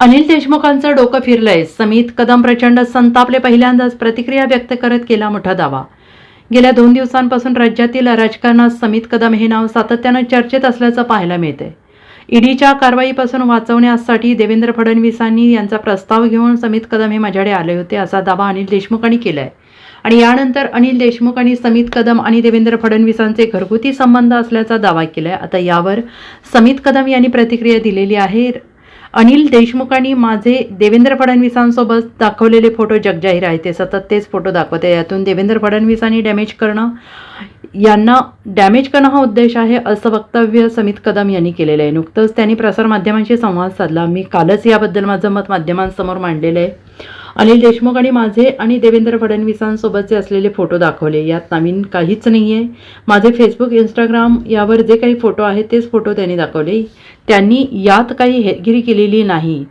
अनिल देशमुखांचं डोकं फिरलंय. समित कदम प्रचंड संतापले पहिल्यांदाच प्रतिक्रिया व्यक्त करत केला मोठा दावा. गेल्या दोन दिवसांपासून राज्यातील राजकारणात समित कदम हे नाव सातत्यानं चर्चेत असल्याचं पाहायला मिळतंय. ईडीच्या कारवाईपासून वाचवण्यासाठी देवेंद्र फडणवीसांनी यांचा प्रस्ताव घेऊन समित कदम हे माझ्याकडे आले होते असा दावा अनिल देशमुखांनी केलाय. आणि यानंतर अनिल देशमुख आणि समित कदम आणि देवेंद्र फडणवीसांचे घरगुती संबंध असल्याचा दावा केलाय. आता यावर समित कदम यांनी प्रतिक्रिया दिलेली आहे. अनिल देशमुखांनी माझे देवेंद्र फडणवीसांसोबत दाखवलेले फोटो जगजाहीर आहेत. ते सतत तेच फोटो दाखवते यातून देवेंद्र फडणवीसांनी डॅमेज करणं यांना डॅमेज करणं हा उद्देश आहे असं वक्तव्य समित कदम यांनी केलेलं आहे. नुकतंच त्यांनी प्रसारमाध्यमांशी संवाद साधला. मी कालच याबद्दल माझं मत माध्यमांसमोर मांडलेलं आहे. अनिल देशमुख आणि माझे आणि देवेंद्र फडणवीसांसोबतचे असलेले फोटो दाखवले. यात नवीन काहीच नाही आहे माझे फेसबुक इंस्टाग्राम यावर जे काही फोटो आहेत तेच फोटो त्यांनी दाखवले. त्यांनी यात काही हेरगिरी केलेली नाही.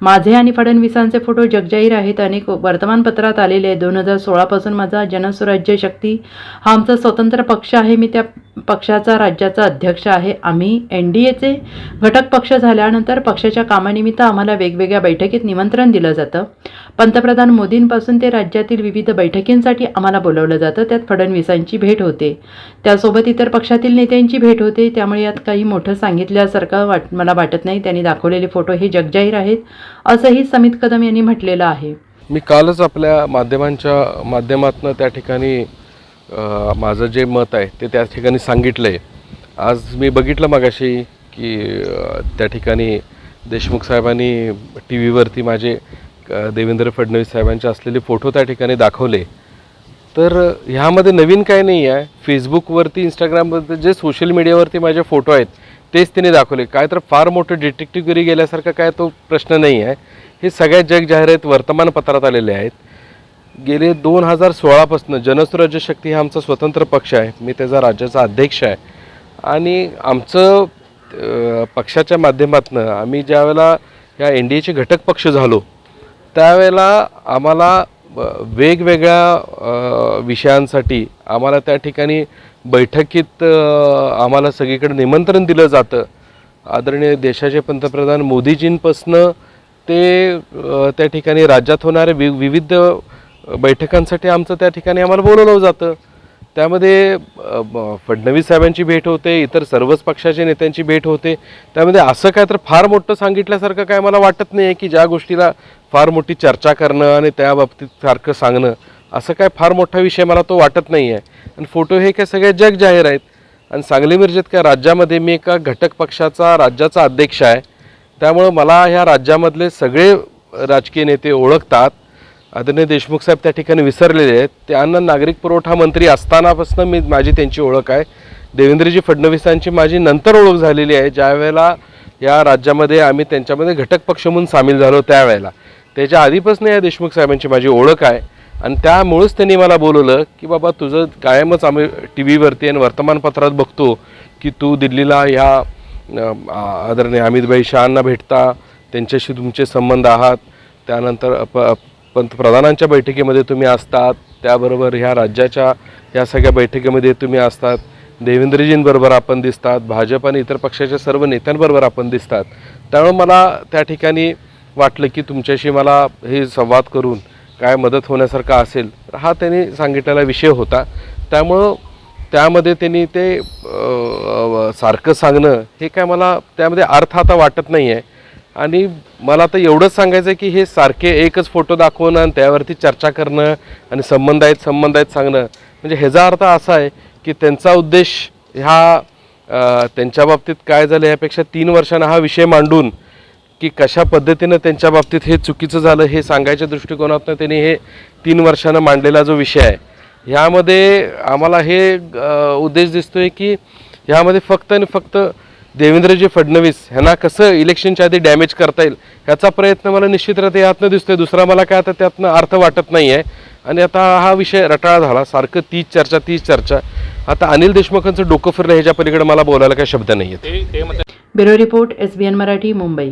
माझे आणि फडणवीसांचे फोटो जगजाहीर आहेत. अनेक वर्तमानपत्रात आलेले आहे दोन हजार सोळापासून माझा जनसुराज्य शक्ती हा आमचा स्वतंत्र पक्ष आहे. मी त्या पक्षाचा राज्याचा अध्यक्ष आहे. आम्ही एन डी एचे घटक पक्ष झाल्यानंतर पक्षाच्या कामानिमित्त आम्हाला वेगवेगळ्या बैठकीत निमंत्रण दिलं जातं. पंतप्रधान मोदींपासून ते राज्यातील विविध बैठकींसाठी आम्हाला बोलवलं जातं. त्यात फडणवीसांची भेट होते. त्यासोबत इतर पक्षातील नेत्यांची भेट होते. त्यामुळे यात काही मोठं सांगितल्यासारखं वाट मला वाटत नाही. त्यांनी दाखवलेले फोटो हे जगजाहीर आहेत असंही समित कदम यांनी म्हटलेलं आहे. मी कालच आपल्या माध्यमांच्या माध्यमातून त्या ठिकाणी माझं जे मत आहे ते त्या ठिकाणी सांगितलं आहे आज मी बघितलं मगाशी की त्या ठिकाणी देशमुख साहेबांनी टी व्हीवरती माझे देवेंद्र फडणवीस साहेबांचे असलेले फोटो त्या ठिकाणी दाखवले. तर ह्यामध्ये नवीन काय नाही आहे फेसबुकवरती इंस्टाग्रामवरती जे सोशल मीडियावरती माझे फोटो आहेत तेच तिने दाखवले. काय तर फार मोठं डिटेक्टिव्हगिरी गेल्यासारखा काय तो प्रश्न नाही आहे हे सगळ्यात जग जाहिरात वर्तमानपत्रात आलेले आहेत. गेले दोन हजार सोळापासून जनसुराज्य शक्ती हा आमचा स्वतंत्र पक्ष आहे. मी त्याचा राज्याचा अध्यक्ष आहे. आणि आमचं पक्षाच्या माध्यमातून आम्ही ज्यावेळेला या एन डी एचे घटक पक्ष झालो त्यावेळेला आम्हाला वेगवेगळ्या विषयांसाठी आम्हाला त्या ठिकाणी बैठकीत आम्हाला सगळीकडे निमंत्रण दिलं जातं. आदरणीय देशाचे पंतप्रधान मोदीजींपासनं ते त्या ठिकाणी राज्यात होणारे वि विविध बैठकांसाठी आमचं त्या ठिकाणी आम्हाला बोलवलं जातं. त्यामध्ये ब- फडणवीस साहेबांची भेट होते इतर सर्वच पक्षाच्या नेत्यांची भेट होते. त्यामध्ये असं काय तर फार मोठं सांगितल्यासारखं काय मला वाटत नाही आहे की ज्या गोष्टीला फार मोठी चर्चा करणं आणि त्या बाबतीत सारखं सांगणं असं काय फार मोठा विषय मला तो वाटत नाही आहे आणि फोटो हे काय सगळे जग जाहीर आहेत. आणि सांगली मिरजेत काय राज्यामध्ये मी एका घटक पक्षाचा राज्याचा अध्यक्ष आहे. त्यामुळं मला ह्या राज्यामधले सगळे राजकीय नेते ओळखतात. आदरणीय देशमुख साहेब त्या ठिकाणी विसरलेले आहेत. त्यांना नागरिक पुरवठा मंत्री असतानापासून मी माझी त्यांची ओळख आहे. देवेंद्रजी फडणवीसांची माझी नंतर ओळख झालेली आहे. ज्यावेळेला या राज्यामध्ये आम्ही त्यांच्यामध्ये घटक पक्ष म्हणून सामील झालो त्यावेळेला. त्याच्या आधीपासून या देशमुख साहेबांची माझी ओळख आहे. आणि त्यामुळंच त्यांनी मला बोलवलं की बाबा तुझं कायमच आम्ही टी व्हीवरती आणि वर्तमानपत्रात बघतो की तू दिल्लीला ह्या आदरणीय अमितभाई शहांना भेटता. त्यांच्याशी तुमचे संबंध आहात. त्यानंतर प पंतप्रधानांच्या बैठकीमध्ये तुम्ही असतात त्याबरोबर ह्या राज्याच्या या सगळ्या बैठकीमध्ये तुम्ही असतात. देवेंद्रजींबरोबर आपण दिसतात भाजप आणि इतर पक्षाच्या सर्व नेत्यांबरोबर आपण दिसतात. त्यामुळे मला त्या ठिकाणी वाटलं की तुमच्याशी मला हे संवाद करून काय मदत होण्यासारखा असेल तर हा त्यांनी सांगितलेला विषय होता. त्यामुळं त्यामध्ये त्यांनी ते सारखं सांगणं हे काय मला त्यामध्ये अर्थ आता वाटत नाही आहे आणि मला तर एवढंच सांगायचं आहे की हे सारखे एकच फोटो दाखवणं आणि त्यावरती चर्चा करणं आणि संबंध आहेत संबंध आहेत सांगणं. म्हणजे ह्याचा अर्थ असा आहे की त्यांचा उद्देश ह्या त्यांच्या बाबतीत काय झालं यापेक्षा तीन वर्षांना हा विषय मांडून की कशा पद्धतीनं त्यांच्या बाबतीत हे चुकीचं झालं हे सांगायच्या दृष्टिकोनातून त्यांनी हे तीन वर्षानं मांडलेला जो विषय आहे. ह्यामध्ये आम्हाला हे उद्देश दिसतो आहे की ह्यामध्ये फक्त आणि फक्त देवेंद्रजी फडणवीस ह्यांना कसं इलेक्शनच्या आधी डॅमेज करता येईल ह्याचा प्रयत्न मला निश्चितरित्या यातनं दिसतोय. दुसरा मला काय आता त्यातनं अर्थ वाटत नाही आहे आणि आता हा विषय रटाळा झाला. सारखं तीच चर्चा तीच चर्चा. आता अनिल देशमुखांचं डोकं फिरलं ह्याच्या पलीकडे मला बोलायला काही शब्द नाही आहेत bureau report S B N Marathi Mumbai.